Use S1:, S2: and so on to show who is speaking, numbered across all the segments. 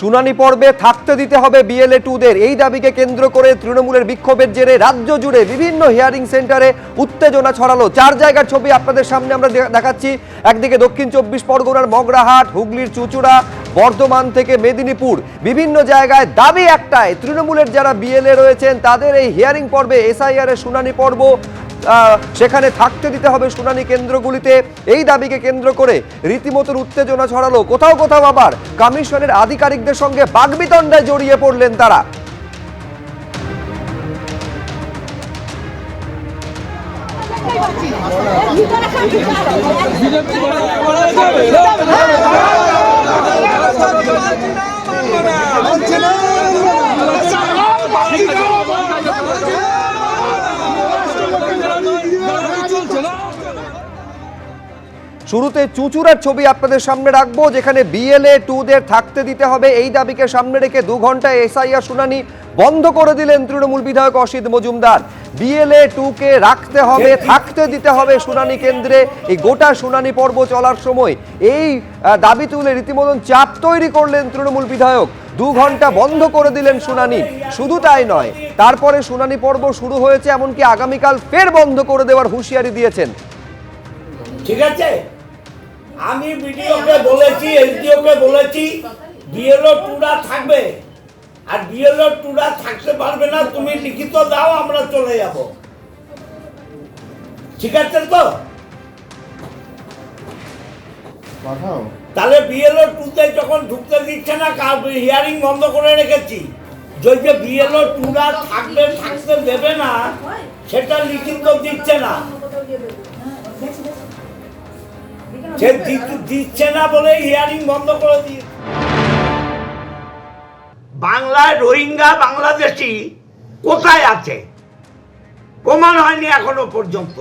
S1: শুনানি পর্বে থাকতে দিতে হবে বিএলএ টুদের এই দাবিকে কেন্দ্র করে তৃণমূলের বিক্ষোভের জেরে রাজ্য জুড়ে বিভিন্ন হিয়ারিং সেন্টারে উত্তেজনা ছড়ালো। চার জায়গার ছবি আপনাদের সামনে আমরা দেখাচ্ছি। একদিকে দক্ষিণ চব্বিশ পরগনার মগরাহাট, হুগলির চুচুড়া, বর্ধমান থেকে মেদিনীপুর। বিভিন্ন জায়গায় দাবি একটাই, তৃণমূলের যারা বিএলএ রয়েছেন, তাদের এই হিয়ারিং পর্বে এসআইআর এর শুনানি পর্ব সেখানে থাকতে দিতে হবে শুনানি কেন্দ্রগুলিতে। এই দাবিকে কেন্দ্র করে রীতিমতো উত্তেজনা ছড়ালো। কোথাও কোথাও আবার কমিশনের আধিকারিকদের সঙ্গে বাগবিতণ্ডায় জড়িয়ে পড়লেন তারা। শুরুতে চুচুড়ার ছবি আপনাদের সামনে রাখব যেখানে বিএলএ টুদের থাকতে দিতে হবে। এই দাবিকে সামনে রেখে দু ঘণ্টা এসআইআর শুনানি বন্ধ করে দিলেন তৃণমূল বিধায়ক অসিত মজুমদার। বিএলএ টুকে রাখতে হবে থাকতে দিতে হবে শুনানি কেন্দ্রে। এই গোটা শুনানি পর্ব চলার সময় এই দাবি তুলে রীতিমতন চাপ তৈরি করলেন তৃণমূল বিধায়ক। দু ঘণ্টা বন্ধ করে দিলেন শুনানি। শুধু তাই নয় তারপরে শুনানি পর্ব শুরু হয়েছে এমনকি আগামীকাল ফের বন্ধ করে দেওয়ার হুঁশিয়ারি দিয়েছেন।
S2: ঠিক আছে? আমি বিডিওকে বলেছি এসডিওকে বলেছি বিএলও টুরা থাকবে। আর বিএলও টুরা থাকতে পারবে না তুমি লিখিত দাও আমরা চলে যাব। ঠিক আছে তো? তাহলে বিএলও টুতে যখন ঢুকতে দিচ্ছে না হিয়ারিং বন্ধ করে রেখেছি। যদি বিএলও টুরা থাকবে থাকতে দেবে না সেটা লিখিত দিচ্ছে না। সে দিচ্ছে না বলে হিয়ারিং বন্ধ করে দিয়ে বাংলায় রোহিঙ্গা বাংলাদেশি কোথায় আছে? প্রমাণ হয়নি এখনও পর্যন্ত।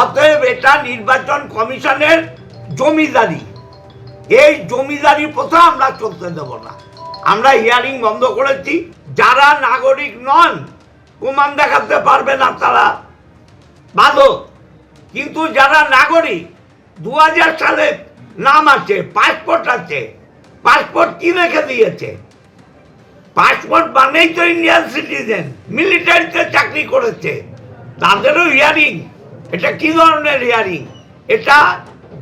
S2: অতএব এটা নির্বাচন কমিশনের জমিদারি। এই জমিদারি প্রথা আমরা চলতে দেব না। আমরা হিয়ারিং বন্ধ করেছি। যারা নাগরিক নন, প্রমাণ দেখাতে পারবে না তারা বাধক কিন্তু যারা নাগরিক দু সালে নাম আছে পাসপোর্ট আছে পাসপোর্ট কি রেখে দিয়েছে? পাসপোর্ট মানেই তো ইন্ডিয়ান সিটিজেন মিলিটারিতে চাকরি করেছে। তাদেরও হিয়ারিং এটা কি ধরনের হিয়ারিং এটা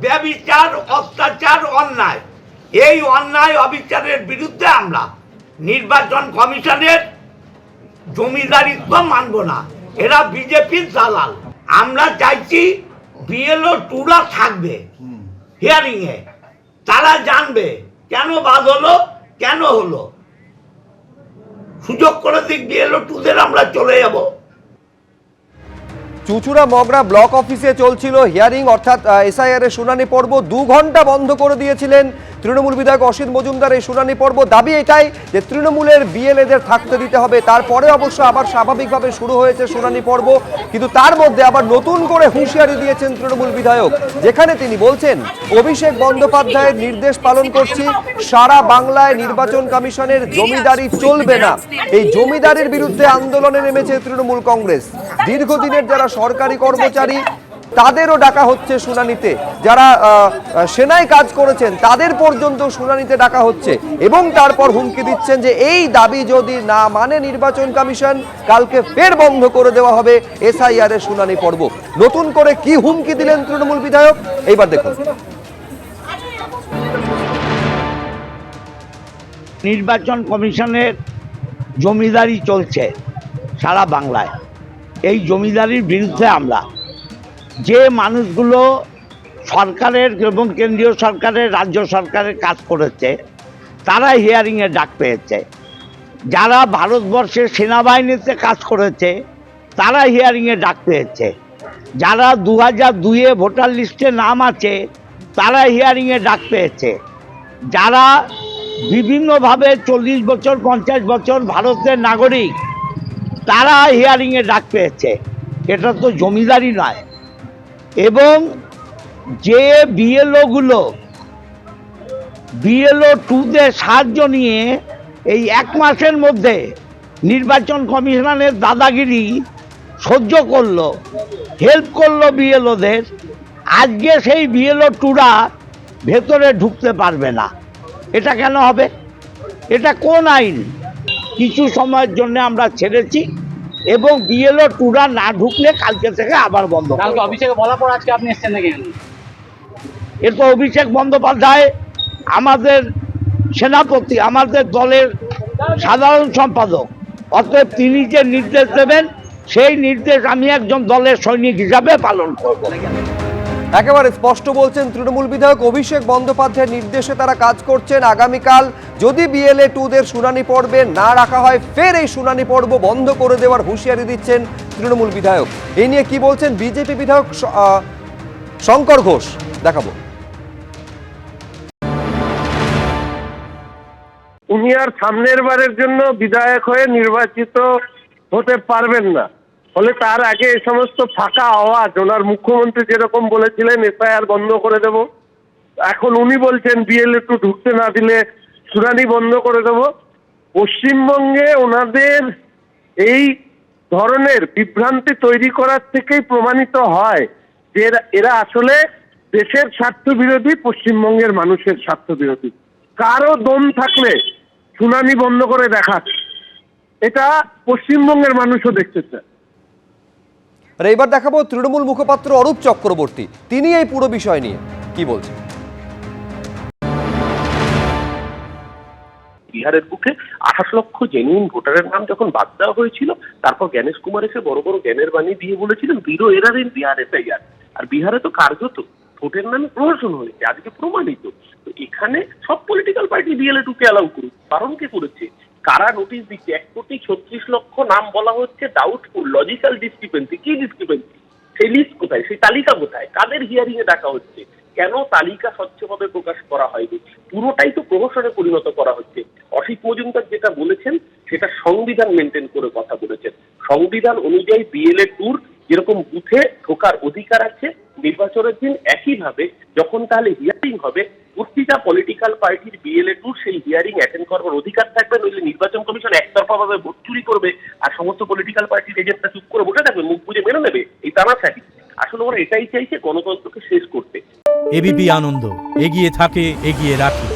S2: ব্যবিচার, অত্যাচার, অন্যায়। এই অন্যায় অবিচারের বিরুদ্ধে আমরা নির্বাচন কমিশনের জমিদারিত্ব মানব না। এরা বিজেপির দালাল। আমরা চাইছি বিএলও টুরা থাকবে। হিয়ারিং এ। তারা জানবে কেন বাদ হলো কেন হলো। সুযোগ করে দিক বিএলও টুদের আমরা চলে যাব।
S1: চুচুড়া মগরা ব্লক অফিসে চলছিল হিয়ারিং, অর্থাৎ এসআইআর এর শুনানি পর্ব। দু ঘণ্টা বন্ধ করে দিয়েছিলেন তৃণমূল বিধায়ক অসিত মজুমদার এই শুনানি পর্ব। দাবি এটাই যে তৃণমূলের বিএলএদের থাকতে দিতে হবে। তারপরে অবশ্য আবার স্বাভাবিকভাবে শুরু হয়েছে শুনানি পর্ব। কিন্তু তার মধ্যে আবার নতুন করে হুঁশিয়ারি দিয়েছেন তৃণমূল বিধায়ক, যেখানে তিনি বলছেন, অভিষেক বন্দ্যোপাধ্যায়ের নির্দেশ পালন করছি। সারা বাংলায় নির্বাচন কমিশনের জমিদারি চলবে না। এই জমিদারির বিরুদ্ধে আন্দোলনে নেমেছে তৃণমূল কংগ্রেস। দীর্ঘদিনের যারা সরকারি কর্মচারী তাদেরও ডাকা হচ্ছে শুনানিতে। যারা সেনায় কাজ করেছেন তাদের পর্যন্ত শুনানিতে ডাকা হচ্ছে এবং তারপর হুমকি দিচ্ছেন যে এই দাবি যদি না মানে নির্বাচন কমিশন কালকে ফের বন্ধ করে দেওয়া হবে এসআইআর এর শুনানি পর্ব। নতুন করে কি হুমকি দিলেন তৃণমূল বিধায়ক? এইবার দেখুন।
S2: নির্বাচন কমিশনের জমিদারি চলছে সারা বাংলায়। এই জমিদারির বিরুদ্ধে আমরা যে মানুষগুলো সরকারের এবং কেন্দ্রীয় সরকারের, রাজ্য সরকারের কাজ করেছে তারা হিয়ারিংয়ে ডাক পেয়েছে। যারা ভারতবর্ষের সেনাবাহিনীতে কাজ করেছে তারা হিয়ারিংয়ে ডাক পেয়েছে। যারা দু হাজার দুইয়ে ভোটার লিস্টে নাম আছে তারা হিয়ারিংয়ে ডাক পেয়েছে। যারা বিভিন্নভাবে চল্লিশ বছর, পঞ্চাশ বছর ভারতের নাগরিক তারা হিয়ারিংয়ে ডাক পেয়েছে। এটা তো জমিদারি নয়। এবং যে বিএলওগুলো বিএলও টুতে সাহায্য নিয়ে এই এক মাসের মধ্যে নির্বাচন কমিশনের দাদাগিরি সহ্য করল হেল্প করল বিএলওদের আজকে সেই বিএলও টুরা ভেতরে ঢুকতে পারবে না। এটা কেন হবে? এটা কোন আইন? কিছু সময়ের জন্য আমরা ছেড়েছি এবং বিএলও টুরা না ঢুকলে কালকে থেকে আবার বন্ধ।
S3: কালকে অভিষেকে বলার পর আজকে আপনি এসছেন নাকি
S2: এরপর অভিষেক বন্দ্যোপাধ্যায় আমাদের সেনাপতি আমাদের দলের সাধারণ সম্পাদক অতএব তিনি যে নির্দেশ দেবেন সেই নির্দেশ আমি একজন দলের সৈনিক হিসাবে পালন করব
S1: একেবারে স্পষ্ট বলছেন তৃণমূল বিধায়ক অভিষেক বন্দ্যোপাধ্যায়ের নির্দেশে তারা কাজ করছেন আগামীকাল। যদি বিএলএ টুদের শুনানি পর্বে না রাখা হয়, ফের এই শুনানি পর্ব বন্ধ করে দেওয়ার হুঁশিয়ারি দিচ্ছেন তৃণমূল বিধায়ক। এই নিয়ে কি বলছেন বিজেপি বিধায়ক শঙ্কর ঘোষ? দেখাবো।
S4: উনি আর সামনের বারের জন্য বিধায়ক হয়ে নির্বাচিত হতে পারবেন না। ফলে তার আগে এ সমস্ত ফাঁকা আওয়াজ, ওনার মুখ্যমন্ত্রী যেরকম বলেছিলেন, এফআইআর বন্ধ করে দেব। এখন উনি বলছেন বিএলএ টু ঢুকতে না দিলে শুনানি বন্ধ করে দেব। পশ্চিমবঙ্গে ওনাদের এই ধরনের বিভ্রান্তি তৈরি করার থেকেই প্রমাণিত হয় যে এরা- আসলে দেশের স্বার্থ বিরোধী পশ্চিমবঙ্গের মানুষের স্বার্থ বিরোধী কারও দম থাকলে শুনানি বন্ধ করে দেখাক এটা পশ্চিমবঙ্গের মানুষও দেখতে চায়।
S1: আর এবার দেখাবো তৃণমূল মুখপাত্র অরূপ চক্রবর্তী। তিনি এই পুরো বিষয় নিয়ে কি বলছেন?
S5: বিহারের বুকে আঠাশ লক্ষ জেনুইন ভোটারের নাম যখন বাদ দেওয়া হয়েছিল, তারপর জ্ঞানেশ কুমার এসে বড় বড় জ্ঞানের বাণী দিয়ে বলেছিলেন zero error in Bihar FIR আর বিহারে তো কার্যত ভোটের নামে প্রহসন হয়েছে, আজকে প্রমাণিত। তো এখানে সব পলিটিক্যাল পার্টি বিএলএ টুকে অ্যালাউ করুক। কারণ কে করেছে? কারা নোটিশ দিচ্ছে? এক কোটি ছত্রিশ লক্ষ নাম বলা হচ্ছে ডাউটফুল লজিক্যাল ডিসক্রিপেন্সি কি ডিসক্রিপেন্সি সেই লিস্ট কোথায়? সেই তালিকা কোথায়? কাদের হিয়ারিং এ ডাকা হচ্ছে? কেন তালিকা স্বচ্ছভাবে প্রকাশ করা হয়নি? পুরোটাই তো প্রহসনে পরিণত করা হচ্ছে। অসিত মজুমদার যেটা বলেছেন, সেটা সংবিধান মেনটেন করে কথা বলেছেন। সংবিধান অনুযায়ী বিএলএ ট্যুর যেরকম বুথে ঢোকার অধিকার আছে, নির্বাচনের দিন একইভাবে যখন তাহলে হিয়ারিং হবে প্রতিটা পলিটিক্যাল পার্টির বিএলএ ট্যুর সেই হিয়ারিং অ্যাটেন্ড করবার অধিকার থাকবে নইলে নির্বাচন কমিশন একতরফা ভাবে ভোট চুরি করবে আর সমস্ত পলিটিক্যাল পার্টির এজেন্টরা চুপ করে বসে থাকবে মুখ বুঝে মেনে নেবে এই তানাশাহি আসলে ওরা এটাই চাইছে গণতন্ত্রকে শেষ করতে।
S6: এবিপি আনন্দ এগিয়ে থাকে এগিয়ে রাখে।